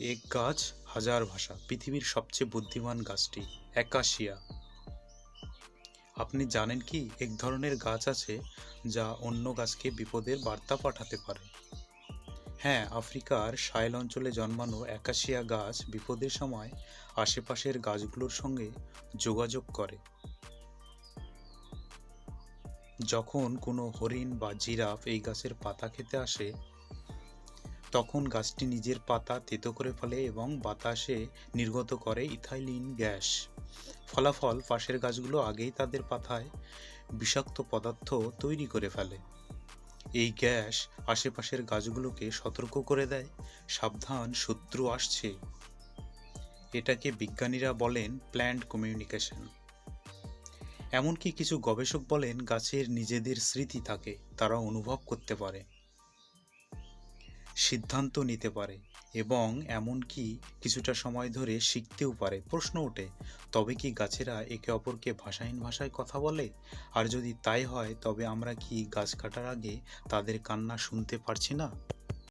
এক গাছ হাজার ভাষা, পৃথিবীর সবচেয়ে বুদ্ধিমান গাছটি অ্যাকাশিয়া আপনি জানেন কি, এক ধরনের গাছ আছে যা অন্য গাছকে বিপদের বার্তা পাঠাতে পারে। হ্যাঁ আফ্রিকার সাহেল অঞ্চলে জন্মানো অ্যাকাশিয়া গাছ বিপদের সময় আশেপাশের গাছগুলোর সঙ্গে যোগাযোগ করে। যখন কোনো হরিণ বা জিরাফ এই গাছের পাতা খেতে আসে তখন গাছটি নিজের পাতা তেতো করে ফেলে এবং বাতাসে নির্গত করে ইথাইলিন গ্যাস। ফলাফল, পাশের গাছগুলো আগেই তাদের পাতায় বিষাক্ত পদার্থ তৈরি করে ফেলে। এই গ্যাস আশেপাশের গাছগুলোকে সতর্ক করে দেয়, সাবধান শত্রু আসছে। এটাকে বিজ্ঞানীরা বলেন প্ল্যান্ট কমিউনিকেশন। এমনকি কিছু গবেষক বলেন গাছের নিজেদের স্মৃতি থাকে, তারা অনুভব করতে পারে। সিদ্ধান্ত নিতে পারে এবং এমনকি কিছুটা সময় ধরে শিখতেও পারে। প্রশ্ন ওঠে, তবে কি গাছেরা একে অপরকে ভাষাহীন ভাষায় কথা বলে? আর যদি তাই হয়, তবে আমরা কি গাছ কাটার আগে তাদের কান্না শুনতে পারছি না?